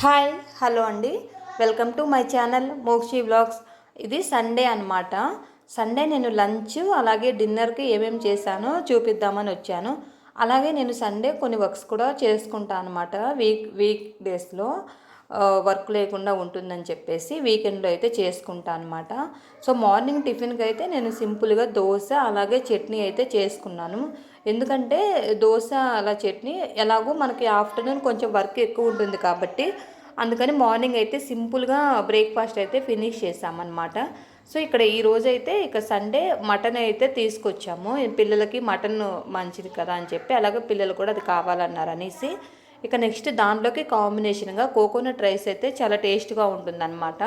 Hi hello అండి. Welcome to my channel Mokshi vlogs. ఇది Sunday అన్నమాట. సండే నేను లంచ్ అలాగే డిన్నర్కి ఏమేమి చేశానో చూపిద్దామని వచ్చాను. అలాగే నేను సండే కొన్ని వర్క్స్ కూడా చేసుకుంటాను అనమాట వీక్ వీక్ డేస్లో. వర్క్ లేకుండా ఉంటుందని చెప్పేసి వీకెండ్లో అయితే చేసుకుంటాను అనమాట సో మార్నింగ్ టిఫిన్కి అయితే నేను సింపుల్గా దోశ అలాగే చట్నీ అయితే చేసుకున్నాను. ఎందుకంటే దోశ అలా చట్నీ ఎలాగో మనకి ఆఫ్టర్నూన్ కొంచెం వర్క్ ఎక్కువ ఉంటుంది కాబట్టి అందుకని మార్నింగ్ అయితే సింపుల్గా బ్రేక్ఫాస్ట్ అయితే ఫినిష్ చేసామన్నమాట సో ఇక్కడ ఈ రోజు అయితే ఇక సండే మటన్ అయితే తీసుకొచ్చాము. పిల్లలకి మటన్ మంచిది కదా అని చెప్పి అలాగే పిల్లలు కూడా అది కావాలన్నారు అనేసి ఇక నెక్స్ట్ దాంట్లోకి కాంబినేషన్గా కోకోనట్ రైస్ అయితే చాలా టేస్ట్గా ఉంటుందన్నమాట.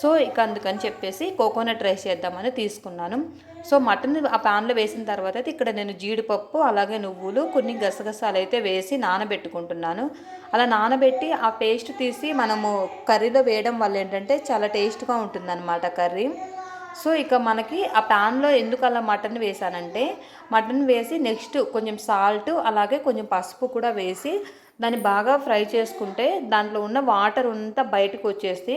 సో ఇక అందుకని చెప్పేసి కోకోనట్ రైస్ చేద్దామని తీసుకున్నాను. సో మటన్ ఆ పాన్లో వేసిన తర్వాత అయితే ఇక్కడ నేను జీడిపప్పు అలాగే నువ్వులు కొన్ని గసగసాలు అయితే వేసి నానబెట్టుకుంటున్నాను. అలా నానబెట్టి ఆ పేస్ట్ తీసి మనము కర్రీలో వేయడం వల్ల ఏంటంటే చాలా టేస్ట్గా ఉంటుందన్నమాట కర్రీ. సో ఇక మనకి ఆ ప్యాన్లో ఎందుకు అలా మటన్ వేసానంటే మటన్ వేసి నెక్స్ట్ కొంచెం సాల్ట్ అలాగే కొంచెం పసుపు కూడా వేసి దాన్ని బాగా ఫ్రై చేసుకుంటే దాంట్లో ఉన్న వాటర్ అంతా బయటకు వచ్చేసి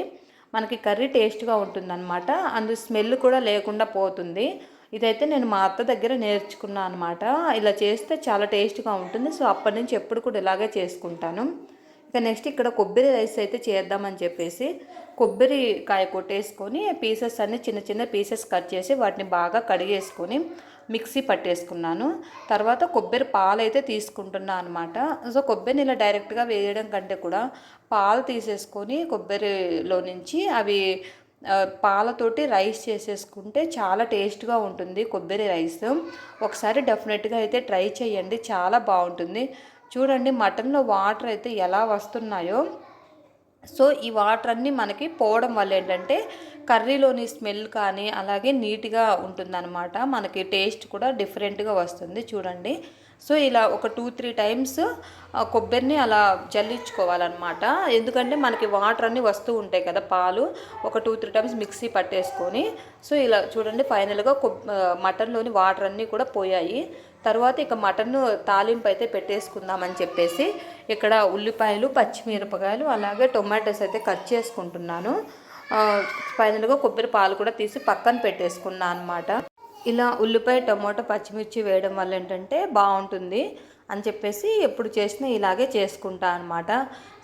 మనకి కర్రీ టేస్ట్గా ఉంటుందన్నమాట. అందు స్మెల్ కూడా లేకుండా పోతుంది. ఇదైతే నేను మా అత్త దగ్గర నేర్చుకున్నాను అనమాట ఇలా చేస్తే చాలా టేస్ట్గా ఉంటుంది. సో అప్పటి నుంచి ఎప్పుడు కూడా ఇలాగే చేసుకుంటాను. ఇక నెక్స్ట్ ఇక్కడ కొబ్బరి రైస్ అయితే చేద్దామని చెప్పేసి కొబ్బరి కాయ కొట్టేసుకొని పీసెస్ అన్ని చిన్న చిన్న పీసెస్ కట్ చేసి వాటిని బాగా కడిగేసుకొని మిక్సీ పట్టేసుకున్నాను. తర్వాత కొబ్బరి పాలు అయితే తీసుకుంటున్నాను అనమాట సో కొబ్బరిని ఇలా డైరెక్ట్గా వేయడం కంటే కూడా పాలు తీసేసుకొని కొబ్బరిలో నుంచి అవి పాలతోటి రైస్ చేసేసుకుంటే చాలా టేస్ట్గా ఉంటుంది కొబ్బరి రైస్. ఒకసారి డెఫినెట్గా అయితే ట్రై చేయండి చాలా బాగుంటుంది. చూడండి మటన్లో వాటర్ అయితే ఎలా వస్తున్నాయో. సో ఈ వాటర్ అన్నీ మనకి పోవడం వల్ల ఏంటంటే కర్రీలోని స్మెల్ కానీ అలాగే నీట్గా ఉంటుందన్నమాట. మనకి టేస్ట్ కూడా డిఫరెంట్గా వస్తుంది చూడండి. సో ఇలా ఒక టూ త్రీ టైమ్స్ కొబ్బరిని అలా జల్లించుకోవాలన్నమాట. ఎందుకంటే మనకి వాటర్ అన్నీ వస్తూ ఉంటాయి కదా పాలు. ఒక టూ త్రీ టైమ్స్ మిక్సీ పట్టేసుకొని. సో ఇలా చూడండి ఫైనల్గా కొబ్ మటన్లోని వాటర్ అన్నీ కూడా పోయాయి. తర్వాత ఇక మటన్ తాలింపు అయితే పెట్టేసుకుందామని చెప్పేసి ఇక్కడ ఉల్లిపాయలు పచ్చిమిరపకాయలు అలాగే టొమాటోస్ అయితే కట్ చేసుకుంటున్నాను. ఫైనల్గా కొబ్బరి పాలు కూడా తీసి పక్కన పెట్టేసుకున్నాను అనమాట ఇలా ఉల్లిపాయ టొమాటో పచ్చిమిర్చి వేయడం వల్ల ఏంటంటే బాగుంటుంది. అని చెప్పేసి ఎప్పుడు చేసినా ఇలాగే చేసుకుంటా అనమాట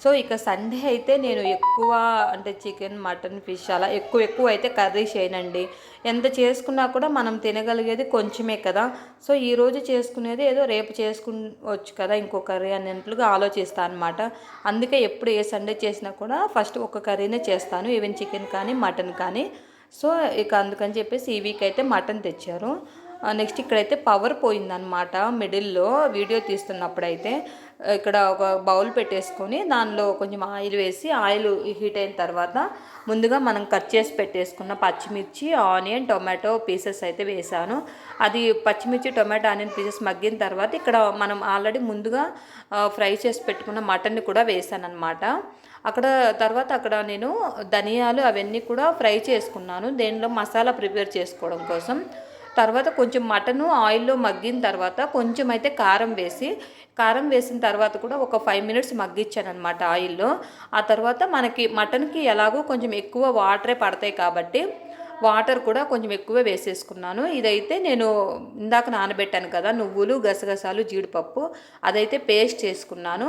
సో ఇక సండే అయితే నేను ఎక్కువ అంటే చికెన్ మటన్ ఫిష్ అలా ఎక్కువ ఎక్కువ అయితే కర్రీ చేయనండి. ఎంత చేసుకున్నా కూడా మనం తినగలిగేది కొంచెమే కదా. సో ఈరోజు చేసుకునేది ఏదో రేపు చేసుకోవచ్చు కదా ఇంకో కర్రీ అన్నట్లుగా ఆలోచిస్తాను అనమాట అందుకే ఎప్పుడు ఏ సండే చేసినా కూడా ఫస్ట్ ఒక కర్రీనే చేస్తాను. ఈవెన్ చికెన్ కానీ మటన్ కానీ. సో ఇక అందుకని చెప్పేసి ఈ వీక్ అయితే మటన్ తెచ్చారు. నెక్స్ట్ ఇక్కడైతే పవర్ పోయిందనమాట మిడిల్లో వీడియో తీస్తున్నప్పుడైతే. ఇక్కడ ఒక బౌల్ పెట్టేసుకొని దానిలో కొంచెం ఆయిల్ వేసి ఆయిల్ హీట్ అయిన తర్వాత ముందుగా మనం కట్ చేసి పెట్టేసుకున్న పచ్చిమిర్చి ఆనియన్ టొమాటో పీసెస్ అయితే వేసాను. అది పచ్చిమిర్చి టొమాటో ఆనియన్ పీసెస్ మగ్గిన తర్వాత ఇక్కడ మనం ఆల్రెడీ ముందుగా ఫ్రై చేసి పెట్టుకున్న మటన్ని కూడా వేసాను అనమాట అక్కడ తర్వాత అక్కడ నేను ధనియాలు అవన్నీ కూడా ఫ్రై చేసుకున్నాను. దేనిలో మసాలా ప్రిపేర్ చేసుకోవడం కోసం. తర్వాత కొంచెం మటను ఆయిల్లో మగ్గిన తర్వాత కొంచెం అయితే కారం వేసి కారం వేసిన తర్వాత కూడా ఒక ఫైవ్ మినిట్స్ మగ్గించాను అనమాట ఆయిల్లో. ఆ తర్వాత మనకి మటన్కి ఎలాగో కొంచెం ఎక్కువ వాటరే పడతాయి కాబట్టి వాటర్ కూడా కొంచెం ఎక్కువ వేసేసుకున్నాను. ఇదైతే నేను ఇందాక నానబెట్టాను కదా నువ్వులు గసగసాలు జీడిపప్పు అదైతే పేస్ట్ చేసుకున్నాను.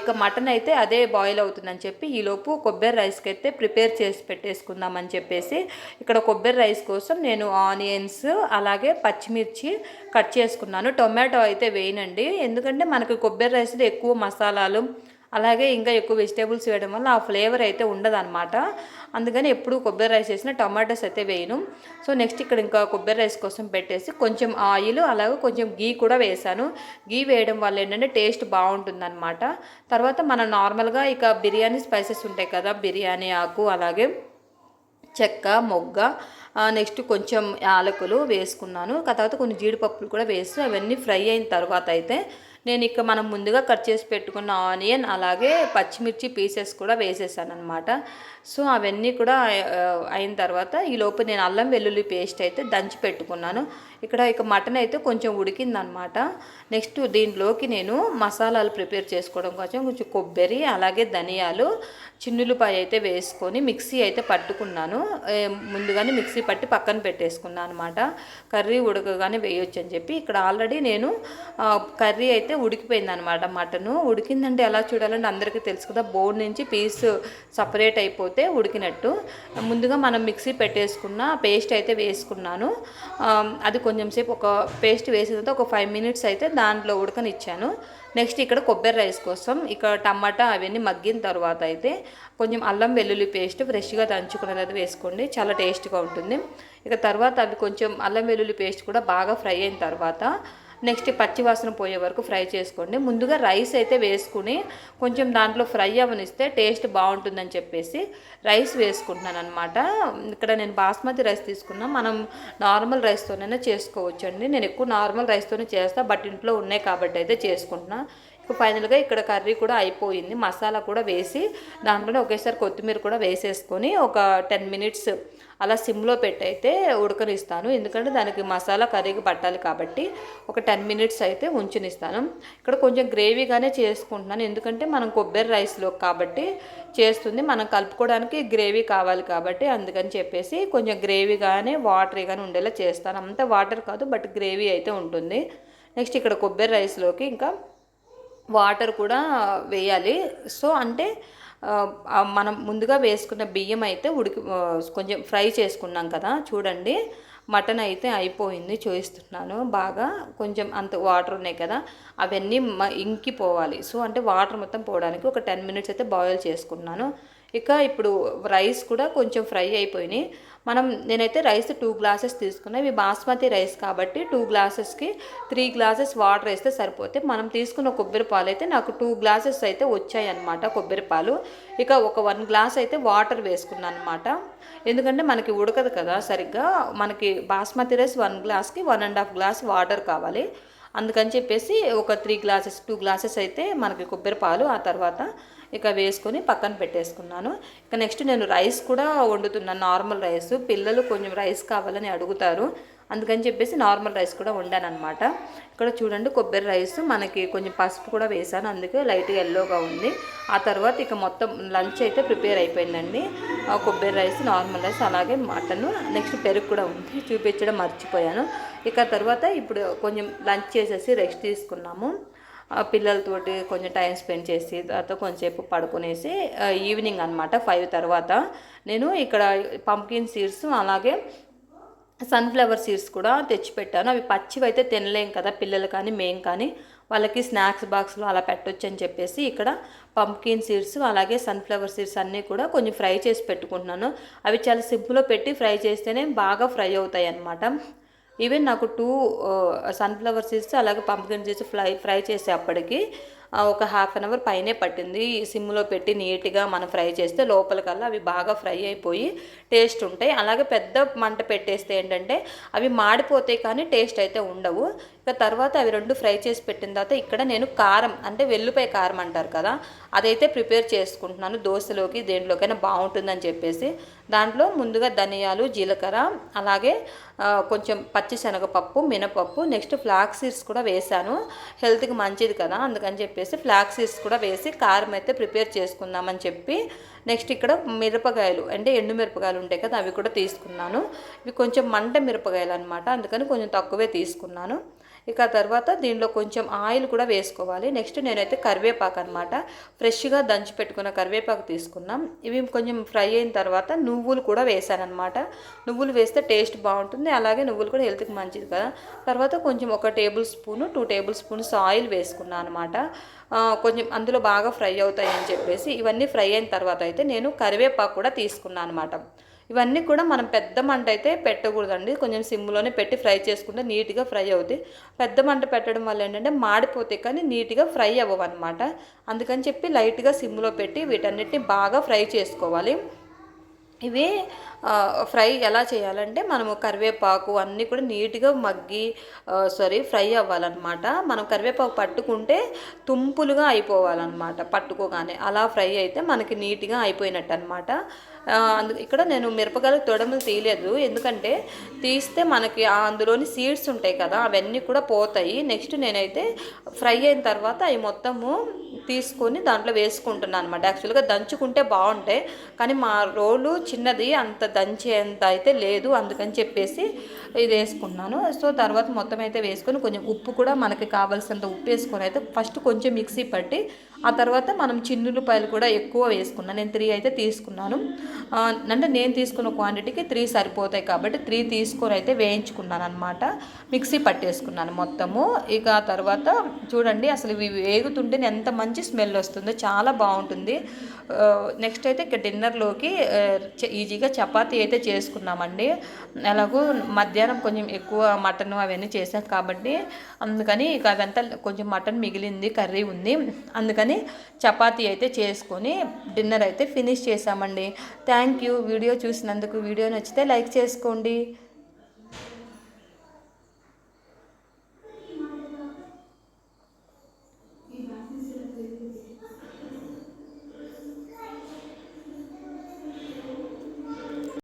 ఇక మటన్ అయితే అదే బాయిల్ అవుతుందని చెప్పి ఈలోపు కొబ్బరి రైస్కి అయితే ప్రిపేర్ చేసి పెట్టేసుకుందామని చెప్పేసి ఇక్కడ కొబ్బరి రైస్ కోసం నేను ఆనియన్స్ అలాగే పచ్చిమిర్చి కట్ చేసుకున్నాను. టొమాటో అయితే వేయనండి. ఎందుకంటే మనకి కొబ్బరి రైస్లో ఎక్కువ మసాలాలు అలాగే ఇంకా ఎక్కువ వెజిటేబుల్స్ వేయడం వల్ల ఆ ఫ్లేవర్ అయితే ఉండదన్నమాట. అందుకని ఎప్పుడు కొబ్బరి రైస్ చేసిన టమాటోస్ అయితే వేయను. సో నెక్స్ట్ ఇక్కడ ఇంకా కొబ్బరి రైస్ కోసం పెట్టేసి కొంచెం ఆయిల్ అలాగే కొంచెం గీ కూడా వేసాను గీ వేయడం వల్ల ఏంటంటే టేస్ట్ బాగుంటుందన్నమాట. తర్వాత మనం నార్మల్గా ఇక బిర్యానీ స్పైసెస్ ఉంటాయి కదా బిర్యానీ ఆకు అలాగే చెక్క మొగ్గ నెక్స్ట్ కొంచెం యాలకులు వేసుకున్నాను. తర్వాత కొన్ని జీడిపప్పులు కూడా వేసి అవన్నీ ఫ్రై అయిన తర్వాత అయితే నేను ఇక మనం ముందుగా కట్ చేసి పెట్టుకున్న ఆనియన్ అలాగే పచ్చిమిర్చి పీసెస్ కూడా వేసేసాను అనమాట సో అవన్నీ కూడా అయిన తర్వాత ఈ లోపు నేను అల్లం వెల్లుల్లి పేస్ట్ అయితే దంచి పెట్టుకున్నాను. ఇక్కడ ఇక మటన్ అయితే కొంచెం ఉడికిందనమాట. నెక్స్ట్ దీంట్లోకి నేను మసాలాలు ప్రిపేర్ చేసుకోవడం కోసం కొంచెం కొబ్బరి అలాగే ధనియాలు చిన్నులపాయ అయితే వేసుకొని మిక్సీ అయితే పట్టుకున్నాను. ముందుగానే మిక్సీ పట్టి పక్కన పెట్టేసుకున్నాను అనమాట కర్రీ ఉడకగానే వేయొచ్చు అని చెప్పి ఇక్కడ ఆల్రెడీ నేను కర్రీ అయితే ఉడికిపోయింది అనమాట మటను. ఉడికిందంటే ఎలా చూడాలంటే అందరికీ తెలుసు కదా బోన్ నుంచి పీస్ సపరేట్ అయిపోతుంది. అయిపోతే ఉడికినట్టు. ముందుగా మనం మిక్సీ పెట్టేసుకున్న పేస్ట్ అయితే వేసుకున్నాను. అది కొంచెం సేపు ఒక పేస్ట్ వేసిన తర్వాత ఒక ఫైవ్ మినిట్స్ అయితే దాంట్లో ఉడకనిచ్చాను. నెక్స్ట్ ఇక్కడ కొబ్బరి రైస్ కోసం ఇక్కడ టమాటా అవన్నీ మగ్గిన తర్వాత అయితే కొంచెం అల్లం వెల్లుల్లి పేస్ట్ ఫ్రెష్గా దంచుకున్నది వేసుకోండి. చాలా టేస్ట్గా ఉంటుంది. ఇక తర్వాత అవి కొంచెం అల్లం వెల్లుల్లి పేస్ట్ కూడా బాగా ఫ్రై అయిన తర్వాత నెక్స్ట్ పచ్చి వాసన పోయే వరకు ఫ్రై చేసుకోండి. ముందుగా రైస్ అయితే వేసుకుని కొంచెం దాంట్లో ఫ్రై అవనిస్తే టేస్ట్ బాగుంటుందని చెప్పేసి రైస్ వేసుకుంటున్నాను అనమాట ఇక్కడ నేను బాస్మతి రైస్ తీసుకున్నా. మనం నార్మల్ రైస్తోనైనా చేసుకోవచ్చు అండి నేను ఎక్కువ నార్మల్ రైస్తోనే చేస్తా. బట్ ఇంట్లో ఉన్నాయి కాబట్టి అయితే చేసుకుంటున్నా. ఇప్పుడు ఫైనల్గా ఇక్కడ కర్రీ కూడా అయిపోయింది. మసాలా కూడా వేసి దాంట్లోనే ఒకేసారి కొత్తిమీర కూడా వేసేసుకొని ఒక టెన్ మినిట్స్ అలా సిమ్లో పెట్టయితే ఉడకనిస్తాను. ఎందుకంటే దానికి మసాలా కర్రీకి పట్టాలి కాబట్టి ఒక టెన్ మినిట్స్ అయితే ఉంచునిస్తాను. ఇక్కడ కొంచెం గ్రేవీగానే చేసుకుంటున్నాను. ఎందుకంటే మనం కొబ్బరి రైస్లో కాబట్టి చేస్తుంది. మనం కలుపుకోవడానికి గ్రేవీ కావాలి కాబట్టి అందుకని చెప్పేసి కొంచెం గ్రేవీగానే వాటరీగానే ఉండేలా చేస్తాను. అంత వాటర్ కాదు బట్ గ్రేవీ అయితే ఉంటుంది. నెక్స్ట్ ఇక్కడ కొబ్బరి రైస్లోకి ఇంకా వాటర్ కూడా వేయాలి. సో అంటే మనం ముందుగా వేసుకున్న బియ్యం అయితే ఉడికి కొంచెం ఫ్రై చేసుకున్నాం కదా చూడండి. మటన్ అయితే అయిపోయింది చూపిస్తున్నాను. బాగా కొంచెం అంత వాటర్ ఉన్నాయి కదా అవన్నీ మ ఇంకిపోవాలి. సో అంటే వాటర్ మొత్తం పోవడానికి ఒక టెన్ మినిట్స్ అయితే బాయిల్ చేసుకున్నాను. ఇక ఇప్పుడు రైస్ కూడా కొంచెం ఫ్రై అయిపోయినాయి. మనం నేనైతే రైస్ టూ గ్లాసెస్ తీసుకున్నా. ఇవి బాస్మతి రైస్ కాబట్టి టూ గ్లాసెస్కి త్రీ గ్లాసెస్ వాటర్ వేస్తే సరిపోతే మనం తీసుకున్న కొబ్బరి పాలు అయితే నాకు టూ గ్లాసెస్ అయితే వచ్చాయి అనమాట కొబ్బరి పాలు. ఇక ఒక వన్ గ్లాస్ అయితే వాటర్ వేసుకున్నాను అనమాట ఎందుకంటే మనకి ఉడకదు కదా సరిగ్గా. మనకి బాస్మతి రైస్ వన్ గ్లాస్కి one and half glass water కావాలి. అందుకని చెప్పేసి ఒక త్రీ గ్లాసెస్ టూ గ్లాసెస్ అయితే మనకి కొబ్బరి పాలు ఆ తర్వాత ఇక వేసుకొని పక్కన పెట్టేసుకున్నాను. ఇక నెక్స్ట్ నేను రైస్ కూడా వండుతున్నాను నార్మల్ రైస్ పిల్లలు కొంచెం రైస్ కావాలని అడుగుతారు. అందుకని చెప్పేసి నార్మల్ రైస్ కూడా వండాను అనమాట ఇక్కడ చూడండి కొబ్బరి రైస్ మనకి కొంచెం పసుపు కూడా వేసాను. అందుకే లైట్గా ఎల్లోగా ఉంది. ఆ తర్వాత ఇక మొత్తం లంచ్ అయితే ప్రిపేర్ అయిపోయిందండి. ఆ కొబ్బరి రైస్ నార్మల్ రైస్ అలాగే మటన్ నెక్స్ట్ పెరుగు కూడా ఉంది. చూపించడం మర్చిపోయాను. ఇక తర్వాత ఇప్పుడు కొంచెం లంచ్ చేసేసి రెస్ట్ తీసుకున్నాము. పిల్లలతోటి కొంచెం టైం స్పెండ్ చేసి తర్వాత కొంచెంసేపు పడుకునేసి ఈవినింగ్ అనమాట ఫైవ్ తర్వాత. నేను ఇక్కడ పంకిన్ సీడ్స్ అలాగే సన్ఫ్లవర్ సీడ్స్ కూడా తెచ్చిపెట్టాను. అవి పచ్చివి అయితే తినలేం కదా పిల్లలు కానీ మేం కానీ. వాళ్ళకి స్నాక్స్ బాక్స్లో అలా పెట్టొచ్చు అని చెప్పేసి ఇక్కడ పంప్కిన్ సీడ్స్ అలాగే సన్ఫ్లవర్ సీడ్స్ అన్నీ కూడా కొంచెం ఫ్రై చేసి పెట్టుకుంటున్నాను. అవి చాలా సింపుల్లో పెట్టి ఫ్రై చేస్తేనే బాగా ఫ్రై అవుతాయి అన్నమాట ఈవెన్ నాకు టూ సన్ఫ్లవర్ సీడ్స్ అలాగే పంకిన్ సీడ్స్ ఫ్రై ఫ్రై చేసేప్పటికి అప్పటికి ఒక హాఫ్ అన్ అవర్ పైనే పట్టింది. సిమ్లో పెట్టి నీట్గా మనం ఫ్రై చేస్తే లోపలికల్లా అవి బాగా ఫ్రై అయిపోయి టేస్ట్ ఉంటాయి. అలాగే పెద్ద మంట పెట్టేస్తే ఏంటంటే అవి మాడిపోతాయి కానీ టేస్ట్ అయితే ఉండవు. ఇంకా తర్వాత అవి రెండు ఫ్రై చేసి పెట్టిన తర్వాత ఇక్కడ నేను కారం అంటే వెల్లుపై కారం అంటారు కదా అదైతే ప్రిపేర్ చేసుకుంటున్నాను దోశలోకి దేంట్లోకైనా బాగుంటుందని చెప్పేసి. దాంట్లో ముందుగా ధనియాలు జీలకర్ర అలాగే కొంచెం పచ్చి శనగపప్పు మినపప్పు నెక్స్ట్ ఫ్లాక్ సీడ్స్ కూడా వేశాను హెల్త్కి మంచిది కదా అందుకని చెప్పేసి ఫ్లాక్ సీడ్స్ కూడా వేసి కారం అయితే ప్రిపేర్ చేసుకుందామని చెప్పి నెక్స్ట్ ఇక్కడ మిరపకాయలు అంటే ఎండు మిరపకాయలు ఉంటాయి కదా అవి కూడా తీసుకున్నాను. ఇవి కొంచెం మంట మిరపకాయలు అనమాట అందుకని కొంచెం తక్కువే తీసుకున్నాను. ఇక తర్వాత దీనిలో కొంచెం ఆయిల్ కూడా వేసుకోవాలి. నెక్స్ట్ నేనైతే కరివేపాకు అనమాట ఫ్రెష్గా దంచి పెట్టుకున్న కరివేపాకు తీసుకున్నాం. ఇవి కొంచెం ఫ్రై అయిన తర్వాత నువ్వులు కూడా వేసానమాట నువ్వులు వేస్తే టేస్ట్ బాగుంటుంది. అలాగే నువ్వులు కూడా హెల్త్కి మంచిది కదా. తర్వాత కొంచెం ఒక tablespoon two tablespoons oil వేసుకున్నాను అనమాట కొంచెం అందులో బాగా ఫ్రై అవుతాయని చెప్పేసి ఇవన్నీ ఫ్రై అయిన తర్వాత అయితే నేను కరివేపాకు కూడా తీసుకున్నాను అనమాట ఇవన్నీ కూడా మనం పెద్ద మంట అయితే పెట్టకూడదండి. కొంచెం సిమ్లోనే పెట్టి ఫ్రై చేసుకుంటే నీట్గా ఫ్రై అవుతాయి పెద్ద మంట పెట్టడం వల్ల ఏంటంటే మాడిపోతాయి కానీ నీట్గా ఫ్రై అవ్వవు అనమాట అందుకని చెప్పి లైట్గా సిమ్లో పెట్టి వీటన్నిటిని బాగా ఫ్రై చేసుకోవాలి. ఇవి ఫ్రై ఎలా చేయాలంటే మనము కరివేపాకు అన్నీ కూడా నీట్గా మగ్గి సారీ ఫ్రై అవ్వాలన్నమాట. మనం కరివేపాకు పట్టుకుంటే తుంపులుగా అయిపోవాలన్నమాట పట్టుకోగానే. అలా ఫ్రై అయితే మనకి నీట్గా అయిపోయినట్టు అనమాట అందు ఇక్కడ నేను మిరపకాయలు తొడములు తీయలేదు. ఎందుకంటే తీస్తే మనకి అందులోని సీడ్స్ ఉంటాయి కదా అవన్నీ కూడా పోతాయి. నెక్స్ట్ నేనైతే ఫ్రై అయిన తర్వాత అవి మొత్తము తీసుకొని దాంట్లో వేసుకుంటున్నాను అనమాట యాక్చువల్గా దంచుకుంటే బాగుంటాయి కానీ మా రోలు చిన్నది అంత దంచేంత అయితే లేదు అందుకని చెప్పేసి ఇది వేసుకున్నాను. సో తర్వాత మొత్తం అయితే వేసుకొని కొంచెం ఉప్పు కూడా మనకి కావాల్సినంత ఉప్పు వేసుకొని అయితే ఫస్ట్ కొంచెం మిక్సీ పట్టి ఆ తర్వాత మనం చిన్నులపాయలు కూడా ఎక్కువ వేసుకున్నాను నేను త్రీ అయితే తీసుకున్నాను. అంటే నేను తీసుకున్న క్వాంటిటీకి త్రీ సరిపోతాయి కాబట్టి త్రీ తీసుకొని అయితే వేయించుకున్నాను అనమాట మిక్సీ పట్టేసుకున్నాను మొత్తము. ఇక ఆ తర్వాత చూడండి అసలు ఇవి వేగుతుంటే ఎంత మంచి స్మెల్ వస్తుందో. చాలా బాగుంటుంది. నెక్స్ట్ అయితే ఇక డిన్నర్లోకి ఈజీగా చపాతీ అయితే చేసుకున్నామండి. ఎలాగో మధ్యాహ్నం కొంచెం ఎక్కువ మటన్ అవన్నీ చేశాం కాబట్టి అందుకని ఇక అదంతా కొంచెం మటన్ మిగిలింది కర్రీ ఉంది. అందుకని చపాతీ అయితే చేసుకొని డిన్నర్ అయితే ఫినిష్ చేసామండి థ్యాంక్ యూ. వీడియో చూసినందుకు వీడియో నచ్చితే లైక్ చేసుకోండి.